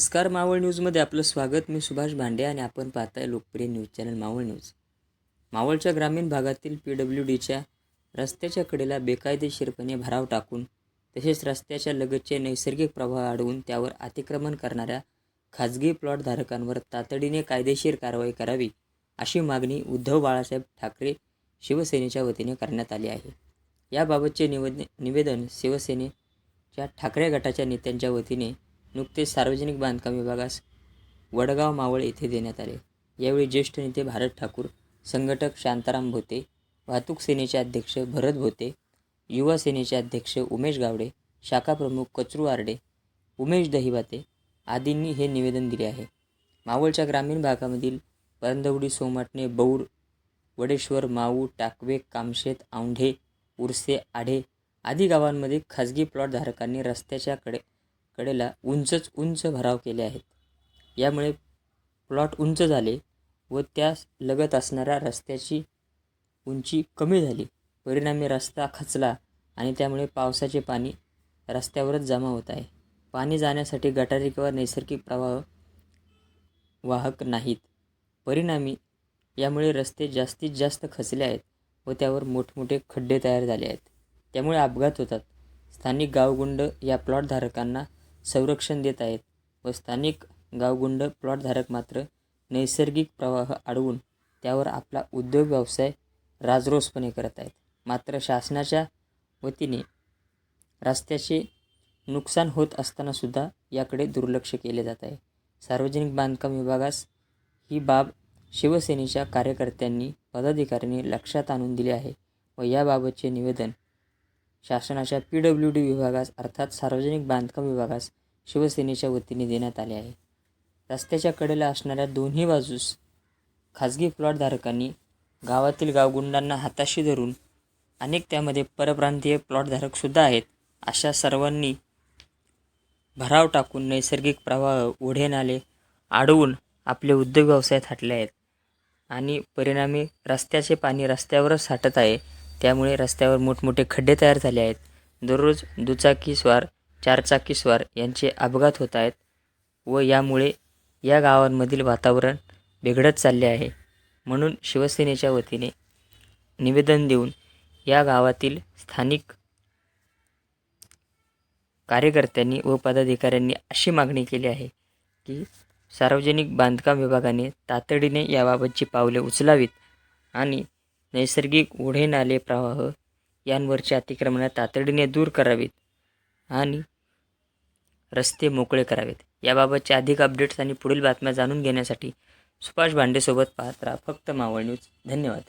नमस्कार मावळ न्यूजमध्ये आपलं स्वागत. मी सुभाष भांडे आणि आपण पाहताय लोकप्रिय न्यूज चॅनल मावळ न्यूज. मावळच्या ग्रामीण भागातील पी डब्ल्यू डीच्या रस्त्याच्या कडेला बेकायदेशीरपणे भराव टाकून तसेच रस्त्याच्या लगतचे नैसर्गिक प्रवाह अडवून त्यावर अतिक्रमण करणाऱ्या खाजगी प्लॉट धारकांवर तातडीने कायदेशीर कारवाई करावी अशी मागणी उद्धव बाळासाहेब ठाकरे शिवसेनेच्या वतीने करण्यात आली आहे. याबाबतचे निवेद निवेदन शिवसेनेच्या ठाकरे गटाच्या नेत्यांच्या वतीने नुकतेच सार्वजनिक बांधकाम विभागास वडगाव मावळ येथे देण्यात आले. यावेळी ज्येष्ठ नेते भारत ठाकूर संघटक शांताराम भोते वाहतूक सेनेचे अध्यक्ष भरत भोते युवा सेनेचे अध्यक्ष उमेश गावडे शाखा प्रमुख कचरू आरडे उमेश दहिवाते आदींनी हे निवेदन दिले आहे. मावळच्या ग्रामीण भागामधील परंदवडी सोमाटणे बौर वडेश्वर माऊ टाकवे कामशेत औंढे उरसे आढे आदी गावांमध्ये खाजगी प्लॉट धारकांनी रस्त्याच्या कडे कडेला उंचच उंच भराव केले आहेत. यामुळे प्लॉट उंच झाले व त्यास लगत असणाऱ्या रस्त्याची उंची कमी झाली. परिणामी रस्ता खचला आणि त्यामुळे पावसाचे पाणी रस्त्यावरच जमा होत आहे. पाणी जाण्यासाठी गटारी किंवा नैसर्गिक प्रवाह वाहक नाहीत. परिणामी यामुळे रस्ते जास्तीत जास्त खचले आहेत व त्यावर मोठमोठे खड्डे तयार झाले आहेत. त्यामुळे अपघात होतात. स्थानिक गावगुंड या प्लॉटधारकांना संरक्षण देत आहेत व स्थानिक गावगुंड प्लॉटधारक मात्र नैसर्गिक प्रवाह अडवून त्यावर आपला उद्योग व्यवसाय राजरोसपणे करत आहेत. मात्र शासनाच्या वतीने रस्त्याचे नुकसान होत असतानासुद्धा याकडे दुर्लक्ष केले जात आहे. सार्वजनिक बांधकाम विभागास ही बाब शिवसेनेच्या कार्यकर्त्यांनी पदाधिकाऱ्यांनी लक्षात आणून दिली आहे व याबाबतचे निवेदन शासनाच्या पी डब्ल्यू डी विभागास अर्थात सार्वजनिक बांधकाम विभागास शिवसेनेच्या वतीने देण्यात आले आहे. रस्त्याच्या कडेला असणाऱ्या दोन्ही बाजूस खाजगी प्लॉटधारकांनी गावातील गावगुंडांना हाताशी धरून अनेक त्यामध्ये परप्रांतीय प्लॉटधारकसुद्धा आहेत अशा सर्वांनी भराव टाकून नैसर्गिक प्रवाह ओढे नाले अडवून आपले उद्योग व्यवसाय थाटले आहेत. आणि परिणामी रस्त्याचे पाणी रस्त्यावरच साठत आहे. त्यामुळे रस्त्यावर मोठमोठे खड्डे तयार झाले आहेत. दररोज दुचाकीस्वार चारचाकीस्वार यांचे अपघात होत आहेत व यामुळे या गावांमधील वातावरण बिघडत चालले आहे. म्हणून शिवसेनेच्या वतीने निवेदन देऊन या गावातील स्थानिक कार्यकर्त्यांनी व पदाधिकाऱ्यांनी अशी मागणी केली आहे की सार्वजनिक बांधकाम विभागाने तातडीने याबाबतची पावले उचलावीत आणि नैसर्गिक ओढे नाले प्रवाह यांवरची अतिक्रमणं तातडीने दूर करावीत आणि रस्ते मोकळे करावेत. याबाबतचे अधिक अपडेट्स आणि पुढील बातम्या जाणून घेण्यासाठी सुभाष भांडेसोबत पाहत राहा. फक्त मावळ न्यूज. धन्यवाद.